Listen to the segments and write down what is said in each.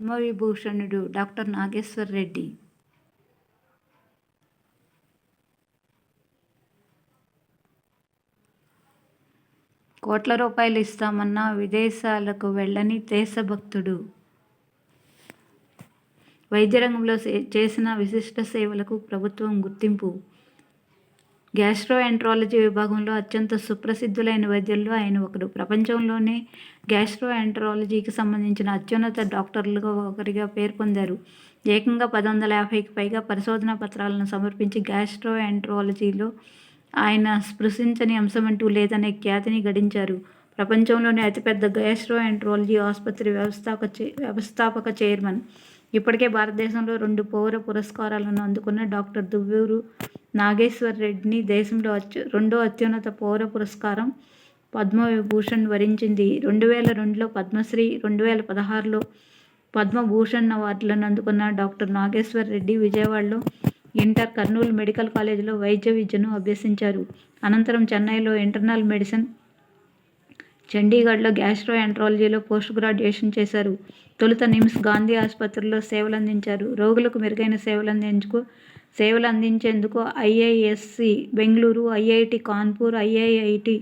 పద్మవిభూషణుడు doctor Nageshwar Reddy. కోట్ల రూపాయలు ఇస్తామన్నా విదేశాలకు వెళ్ళని దేశభక్తుడు వైద్యరంగంలో చేసిన విశిష్ట సేవలకు ప్రభుత్వం గుర్తింపు. గ్యాస్ట్రోఎంట్రాలజీ విభాగంలో అత్యంత సుప్రసిద్ధులైన వైద్యుల్లో ఆయన ఒకరు. ప్రపంచంలోనే గ్యాస్ట్రోఎంట్రాలజీకి సంబంధించిన అత్యున్నత డాక్టర్లుగా ఒకరిగా పేరు పొందారు. ఏకంగా పది వందల యాభైకి పైగా పరిశోధనా పత్రాలను సమర్పించి గ్యాస్ట్రోఎంట్రాలజీలో ఆయన స్పృశించని అంశమంటూ లేదనే ఖ్యాతిని గడించారు. ప్రపంచంలోనే అతిపెద్ద గ్యాస్ట్రోఎంట్రాలజీ ఆసుపత్రి వ్యవస్థాపక వ్యవస్థాపక చైర్మన్. ఇప్పటికే భారతదేశంలో రెండు పౌర పురస్కారాలను అందుకున్న డాక్టర్ దువ్వూరు నాగేశ్వర్ రెడ్డిని దేశంలో అత్యు రెండో అత్యున్నత పౌర పురస్కారం పద్మవిభూషణ్ వరించింది. రెండు వేల రెండులో పద్మశ్రీ రెండు వేల పదహారులో పద్మభూషణ్ అవార్డులను అందుకున్న డాక్టర్ నాగేశ్వర్ రెడ్డి విజయవాడలో ఇంటర్ కర్నూలు మెడికల్ కాలేజీలో వైద్య విద్యను అభ్యసించారు. అనంతరం చెన్నైలో ఇంటర్నల్ మెడిసిన్ చండీగఢ్లో గ్యాస్ట్రో ఎంట్రాలజీలో పోస్ట్ గ్రాడ్యుయేషన్ చేశారు. తొలుత నిమ్స్ గాంధీ ఆసుపత్రిలో సేవలందించారు. రోగులకు మెరుగైన సేవలు అందించుకు సేవలు అందించేందుకు IISc Bengaluru IIT Kanpur IIIT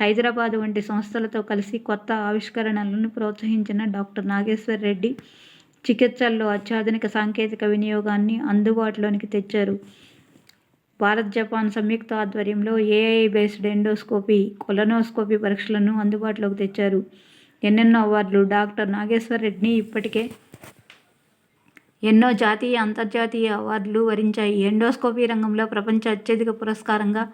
Hyderabad వంటి సంస్థలతో కలిసి కొత్త ఆవిష్కరణలను ప్రోత్సహించిన డాక్టర్ నాగేశ్వర్ రెడ్డి చికిత్సల్లో అత్యాధునిక సాంకేతిక వినియోగాన్ని అందుబాటులోనికి తెచ్చారు. భారత్ జపాన్ సంయుక్త ఆధ్వర్యంలో ఏఐ బేస్డ్ ఎండోస్కోపీ కొలనోస్కోపీ పరీక్షలను అందుబాటులోకి తెచ్చారు. ఎన్నెన్నో అవార్డులు డాక్టర్ నాగేశ్వర్ రెడ్డిని ఇప్పటికే ఎన్నో జాతీయ అంతర్జాతీయ అవార్డులు వరించాయి. ఎండోస్కోపీ రంగంలో ప్రపంచ అత్యధిక పురస్కారంగా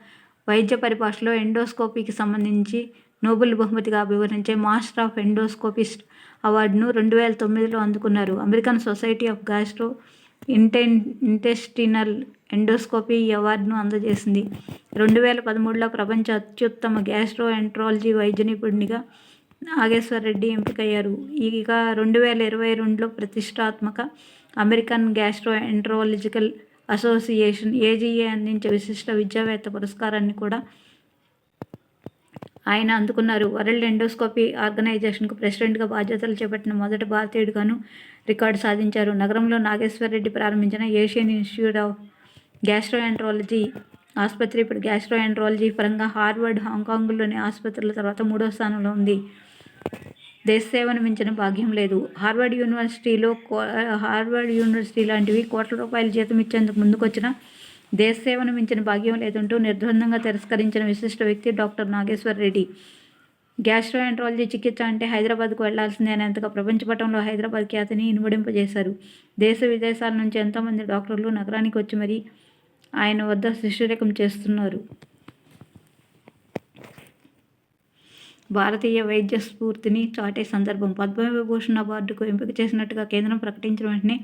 వైద్య పరిభాషలో ఎండోస్కోపీకి సంబంధించి నోబెల్ బహుమతిగా వివరించే మాస్టర్ ఆఫ్ ఎండోస్కోపిస్ట్ అవార్డును రెండు వేల తొమ్మిదిలో అందుకున్నారు. American Society of gastro inten intestinal endoscopy ఈ అవార్డును అందజేసింది. రెండు వేల పదమూడులో ప్రపంచ అత్యుత్తమ గ్యాస్ట్రో ఎంట్రాలజీ వైద్య నిపుణుడిగా నాగేశ్వర రెడ్డి ఎంపికయ్యారు. ఇక రెండు వేల ఇరవై రెండులో ప్రతిష్టాత్మక అమెరికన్ గ్యాస్ట్రో ఎంట్రాలజికల్ అసోసియేషన్ ఏజీఏ అందించే విశిష్ట విద్యావేత్త పురస్కారాన్ని కూడా ఆయన అందుకున్నారు. వరల్డ్ ఎండోస్కోపీ ఆర్గనైజేషన్కు ప్రెసిడెంట్గా బాధ్యతలు చేపట్టిన మొదటి భారతీయుడిగాను రికార్డు సాధించారు. నగరంలో నాగేశ్వరరెడ్డి ప్రారంభించిన ఏషియన్ ఇన్స్టిట్యూట్ ఆఫ్ గ్యాస్ట్రోఎంట్రాలజీ ఆసుపత్రి ఇప్పుడు గ్యాస్ట్రోఎంట్రాలజీ పరంగా హార్వర్డ్ హాంకాంగ్లోని ఆసుపత్రుల తర్వాత మూడో స్థానంలో ఉంది. దేశ సేవను మించిన భాగ్యం లేదు. హార్వర్డ్ యూనివర్సిటీలో హార్వర్డ్ యూనివర్సిటీ లాంటివి కోట్ల రూపాయల జీతం ఇచ్చేందుకు ముందుకొచ్చిన దేశ సేవను మించిన భాగ్యం లేదంటూ నిర్ద్వందంగా తిరస్కరించిన విశిష్ట వ్యక్తి డాక్టర్ నాగేశ్వర్ రెడ్డి. గ్యాస్ట్రోఎంట్రాలజీ చికిత్స అంటే హైదరాబాద్కు వెళ్ళాల్సిందే అనేంతగా ప్రపంచపటంలో హైదరాబాద్ ఖ్యాతిని ఇనుమడింపజేశారు. దేశ విదేశాల నుంచి ఎంతోమంది డాక్టర్లు నగరానికి వచ్చి మరీ ఆయన వద్ద శిష్యరేకం చేస్తున్నారు. భారతీయ వైద్య స్ఫూర్తిని చాటే సందర్భం. పద్మవిభూషణ్ అవార్డుకు ఎంపిక చేసినట్టుగా కేంద్రం ప్రకటించిన వెంటనే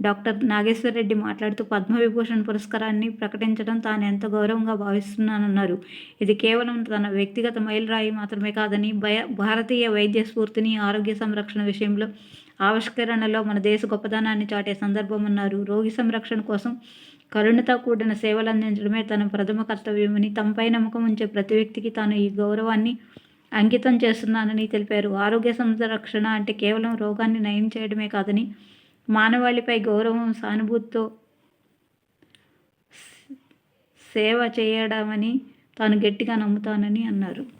డాక్టర్ నాగేశ్వర రెడ్డి మాట్లాడుతూ పద్మవిభూషణ్ పురస్కారాన్ని ప్రకటించడం తాను ఎంత గౌరవంగా భావిస్తున్నానన్నారు. ఇది కేవలం తన వ్యక్తిగత మైలురాయి మాత్రమే కాదని భయ భారతీయ వైద్య స్ఫూర్తిని ఆరోగ్య సంరక్షణ విషయంలో ఆవిష్కరణలో మన దేశ గొప్పదనాన్ని చాటే సందర్భం అన్నారు. రోగి సంరక్షణ కోసం కరుణతో కూడిన సేవలు అందించడమే తన ప్రథమ కర్తవ్యమని తమపై నమ్మకం ఉంచే ప్రతి వ్యక్తికి తాను ఈ గౌరవాన్ని అంకితం చేస్తున్నానని తెలిపారు. ఆరోగ్య సంరక్షణ అంటే కేవలం రోగాన్ని నయం చేయడమే కాదని మానవాళిపై గౌరవం సానుభూతితో సేవ చేయడమని తాను గట్టిగా నమ్ముతానని అన్నారు.